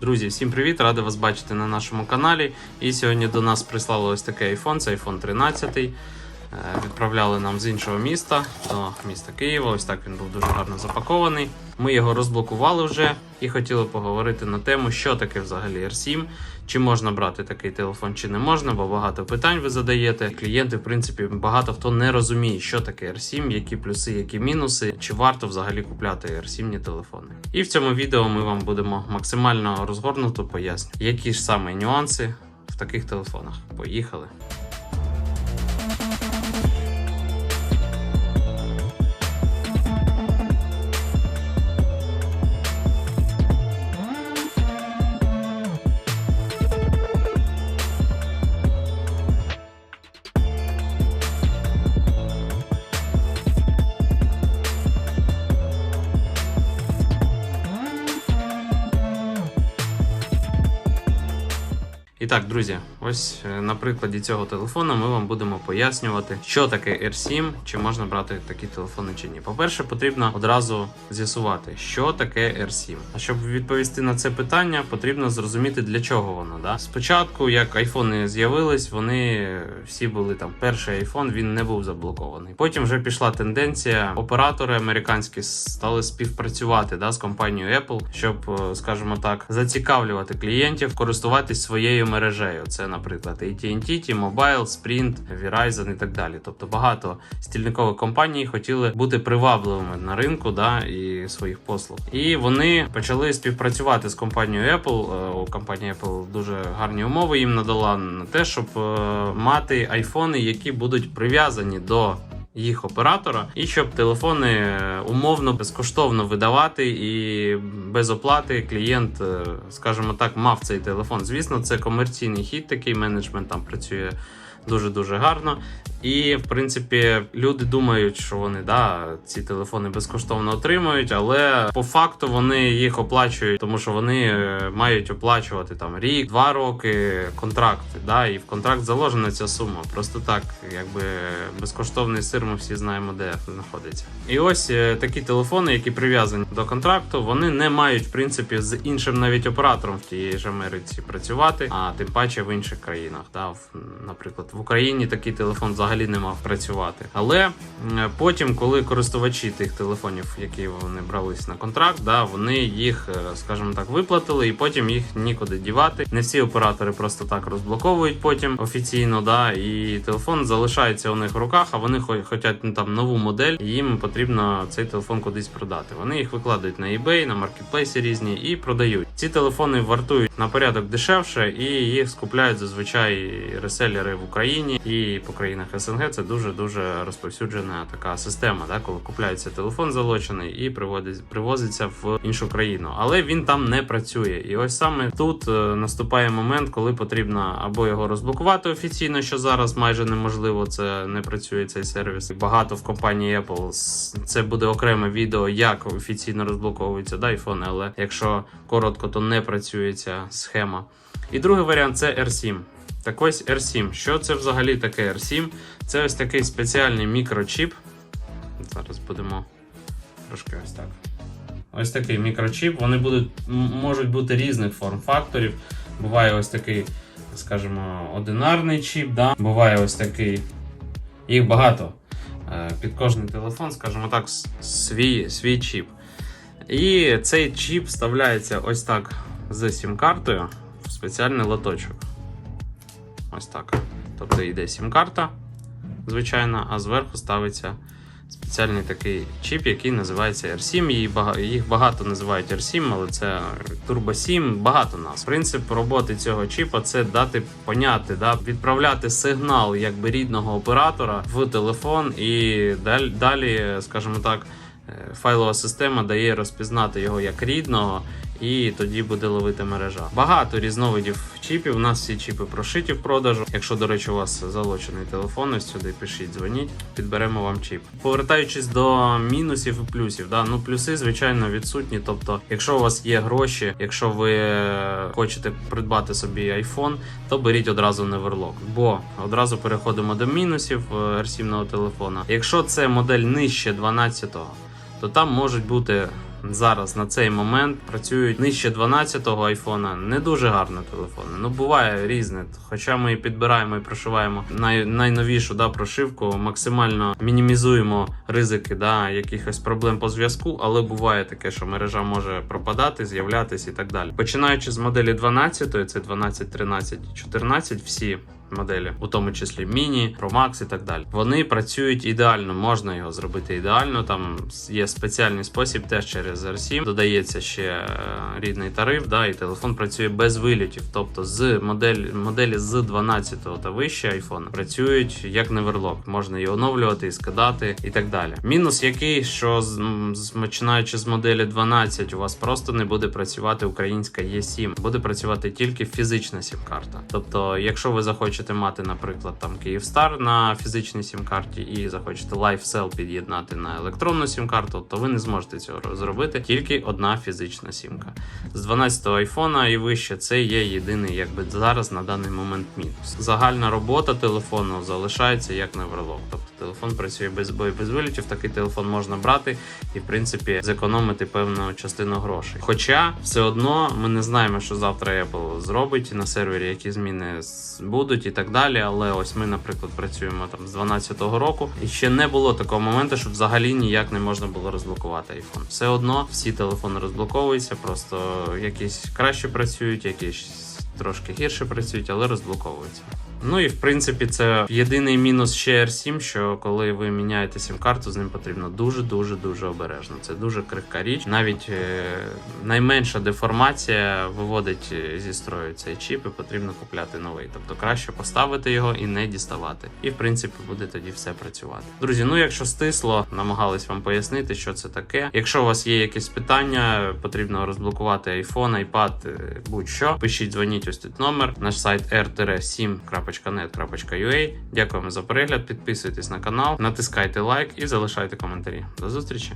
Друзі, всім привіт! Радий вас бачити на нашому каналі. І сьогодні до нас прислали ось такий iPhone, це iPhone 13. Е, Відправляли нам з іншого міста до міста Києва. Ось так він був дуже гарно запакований. Ми його розблокували вже і хотіли поговорити на тему, що таке взагалі R7, чи можна брати такий телефон, чи не можна, бо багато питань ви задаєте. Клієнти, в принципі, багато хто не розуміє, що таке R7, які плюси, які мінуси, чи варто взагалі купляти R7 телефони. І в цьому відео ми вам будемо максимально розгорнуто пояснювати, які ж саме нюанси в таких телефонах. Поїхали! І так, друзі, ось е, на прикладі цього телефону ми вам будемо пояснювати, що таке R7, чи можна брати такі телефони чи ні. По-перше, потрібно одразу з'ясувати, що таке R7. А щоб відповісти на це питання, потрібно зрозуміти для чого воно. Да? Спочатку, як айфони з'явились, вони всі були там. Перший айфон він не був заблокований. Потім вже пішла тенденція. Оператори американські стали співпрацювати да, з компанією Apple, щоб, е, скажімо так, зацікавлювати клієнтів користуватись своєю мережею. Це, наприклад, AT&T, T-Mobile, Sprint, Verizon і так далі. Тобто багато стільникових компаній хотіли бути привабливими на ринку да, і своїх послуг. І вони почали співпрацювати з компанією Apple. Е, У компанії Apple дуже гарні умови їм надала на те, щоб е, мати айфони, які будуть прив'язані до їх оператора, і щоб телефони е, умовно безкоштовно видавати і без оплати клієнт, е, скажімо так, мав цей телефон. Звісно, це комерційний хід, такий менеджмент там працює дуже дуже гарно. І в принципі люди думають, що вони да, ці телефони безкоштовно отримують, але по факту вони їх оплачують, тому що вони е, мають оплачувати там рік, два роки контракти. Да, і в контракт заложена ця сума. Просто так, якби безкоштовний сир, ми всі знаємо, де знаходиться. І ось е, такі телефони, які прив'язані до контракту, вони не мають в принципі з іншим навіть оператором в тієї ж Америці працювати, а тим паче в інших країнах. Да, наприклад, в Україні такий телефон взагалі не мав працювати. Але потім, коли користувачі тих телефонів, які вони брались на контракт, да, вони їх, е, скажімо так, виплатили, і потім їх нікуди дівати. Не всі оператори просто так розблоковують потім офіційно, да, і телефон залишається у них в руках, а вони хо- хочуть ну, там нову модель, і їм потрібно цей телефон кудись продати. Вони їх викладають на eBay, на маркетплейсі різні і продають. Ці телефони вартують на порядок дешевше, і їх скупляють зазвичай реселери в Україні і по країнах СНГ. Це дуже дуже розповсюджена така система, да, коли купляється телефон залочений і привозиться в іншу країну. Але він там не працює. І ось саме тут е, наступає момент, коли потрібно або його розблокувати офіційно, що зараз майже неможливо. Це не працює цей сервіс. Багато в компанії Apple це буде окреме відео, як офіційно розблоковуються да, айфони, але якщо коротко, то не працює ця схема. І другий варіант це R7. Так ось R7. Що це взагалі таке R7? Це ось такий спеціальний мікрочіп. Зараз будемо трошки ось так. Ось такий мікрочіп. Вони будуть, можуть бути різних форм-факторів. Буває ось такий, скажімо, одинарний чіп. Да? Буває ось такий. Їх багато. Е, Під кожний телефон, скажімо так, свій, свій чіп. І цей чіп вставляється ось так з сім-картою в спеціальний лоточок. Ось так. Тобто йде сім-карта, звичайно, а зверху ставиться спеціальний такий чіп, який називається R7. Їх багато називають R7, але це Turbo 7, багато нас. Принцип роботи цього чіпа це дати поняти, да, відправляти сигнал якби рідного оператора в телефон, і далі, скажімо так, е, файлова система дає розпізнати його як рідного. І тоді буде ловити мережа. Багато різновидів чіпів. У нас всі чіпи прошиті в продажу. Якщо, до речі, у вас залочений телефон, ось сюди пишіть, дзвоніть, підберемо вам чіп. Повертаючись до мінусів і плюсів, да, ну плюси, звичайно, відсутні. Тобто, якщо у вас є гроші, якщо ви хочете придбати собі iPhone, то беріть одразу Neverlock. Бо одразу переходимо до мінусів е, R7 телефона. Якщо це модель нижче 12-го, то там можуть бути зараз на цей момент працюють нижче 12-го айфона. Не дуже гарні телефони. Ну буває різне. Хоча ми і підбираємо і прошиваємо най, найновішу да, прошивку, максимально мінімізуємо ризики да, якихось проблем по зв'язку, але буває таке, що мережа може пропадати, з'являтись і так далі. Починаючи з моделі 12, це 12, 13, 14, всі. Моделі, у тому числі Міні, Pro Max і так далі. Вони працюють ідеально, можна його зробити ідеально. Там є спеціальний спосіб теж через R7. Додається ще е, рідний тариф, да, і телефон працює без вилітів. Тобто з моделі, моделі з 12 та вище iPhone працюють як неверлок. Можна її оновлювати і скидати і так далі. Мінус який, що починаючи з моделі 12, у вас просто не буде працювати українська E7, буде працювати тільки фізична сім-карта. Тобто, якщо ви захочете мати, наприклад, там Київстар на фізичній сім-карті і захочете LifeCell під'єднати на електронну сім-карту, то ви не зможете цього зробити. Тільки одна фізична сімка. З 12-го айфона і вище це є єдиний, якби зараз на даний момент мінус. Загальна робота телефону залишається як неверлок. Тобто телефон працює без бою, без вилітів. Такий телефон можна брати і, в принципі, зекономити певну частину грошей. Хоча все одно ми не знаємо, що завтра Apple зробить на сервері, які зміни будуть і так далі. Але ось ми, наприклад, працюємо там з 12-го року, і ще не було такого моменту, щоб взагалі ніяк не можна було розблокувати iPhone. Все одно всі телефони розблоковуються, просто якісь краще працюють, якісь трошки гірше працюють, але розблоковуються. Ну і в принципі це єдиний мінус ще R7, що коли ви міняєте сім-карту, з ним потрібно дуже дуже обережно. Це дуже крихка річ. Навіть е, найменша деформація виводить е, зі строю цей чіп, і потрібно купляти новий. Тобто краще поставити його і не діставати. І в принципі буде тоді все працювати. Друзі, ну якщо стисло, намагались вам пояснити, що це таке. Якщо у вас є якісь питання, потрібно розблокувати iPhone, iPad, е, будь-що. Пишіть, дзвоніть ось тут номер. Наш сайт r-7.net.ua. Дякуємо за перегляд. Підписуйтесь на канал, натискайте лайк і залишайте коментарі. До зустрічі!